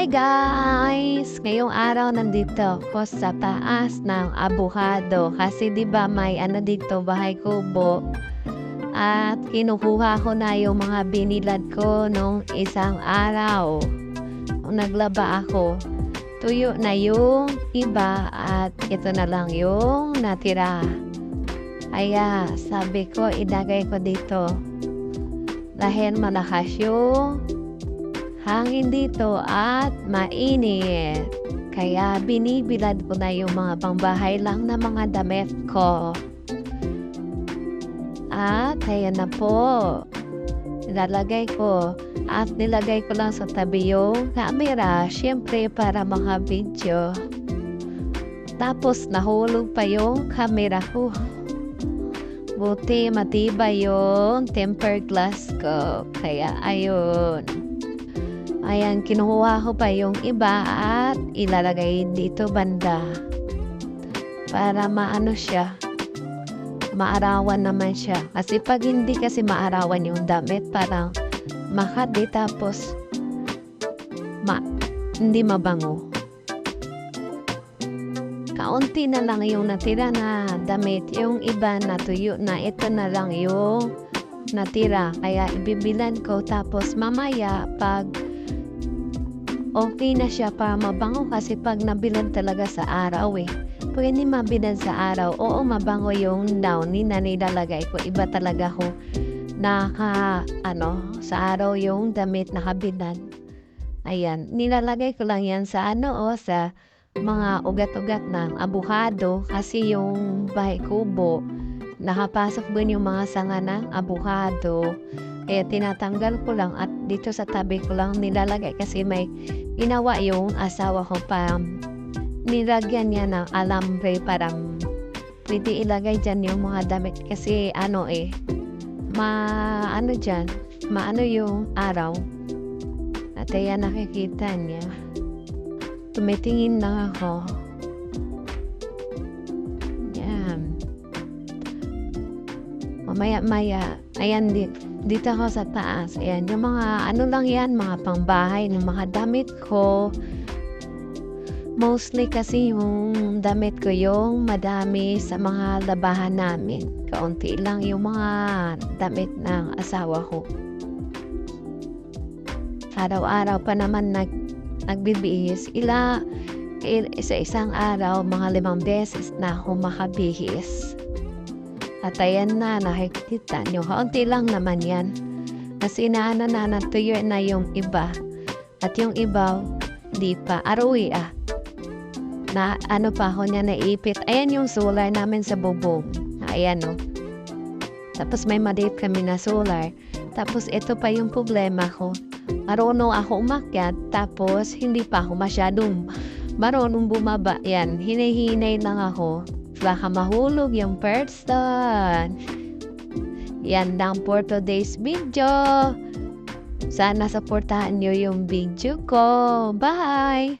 Hi guys! Ngayong araw nandito ako sa taas ng abukado kasi 'di ba may ano dito bahay kubo at kinukuha ko na yung mga binilad ko nung isang araw. Nung naglaba ako, tuyo na yung iba at ito na lang yung natira. Kaya sabi ko ilagay ko dito dahil malakas yung hangin dito at mainit. Kaya binibilad ko na yung mga pangbahay lang na mga damit ko. At ayan na po. Nilalagay ko. At nilagay ko lang sa tabi yung camera. Siyempre para maka-video. Tapos nahulog pa yung camera ko. Buti matibay yung tempered glass ko. Kaya ayun. Ayan, kinuha ko pa yung iba at ilalagay dito banda. Para maano siya. Maarawan naman siya. Kasi pag hindi kasi maarawan yung damit, parang makati tapos ma hindi mabango. Kaunti na lang yung natira na damit. Yung iba natuyo na. Ito na lang yung natira. Kaya ibibilan ko. Tapos mamaya pag okay na siya para mabango kasi pag nabilan talaga sa araw eh. Pag hindi mabilan sa araw, oo mabango yung downy na nilalagay ko. Iba talaga ko naka ano sa araw yung damit nakabilan. Ayan, nilalagay ko lang yan sa ano o sa mga ugat-ugat ng abukado kasi yung bahay kubo nakapasok din yung mga sanga ng abukado. Kaya tinatanggal ko lang at dito sa tabi ko lang nilalagay kasi may ginawa yung asawa ko pa. Nilagyan niya ng alambre parang pwede ilagay dyan yung mga damit kasi ano eh ma ano dyan maano yung araw. At ayan nakikita niya. Tumitingin lang ako. Yan mamaya maya ayan din dito ako sa taas. Ayan yung mga ano lang yan mga pangbahay ng mga damit ko. Mostly kasi yung damit ko yung madami sa mga labahan namin. Kaunti lang yung mga damit ng asawa ko. Araw-araw pa naman nag nagbibihis. Ila sa isang araw mga limang beses na ako makabihis at ayan na, nakikita nyo. Kaunti lang naman yan. Kasi naana na natuyo na yung iba. At yung iba, di pa. Arawi ah. Na ano pa ako niya naipit. Ayan yung solar namin sa bubong. Ayan no. Tapos may maliit kami na solar. Tapos ito pa yung problema ko. Marunong ako umakyat. Tapos hindi pa ako masyadong marunong bumaba. Yan, hinihinay lang ako baka mahulog yung person. Yan lang for today's video. Sana supportahan nyo yung video ko. Bye!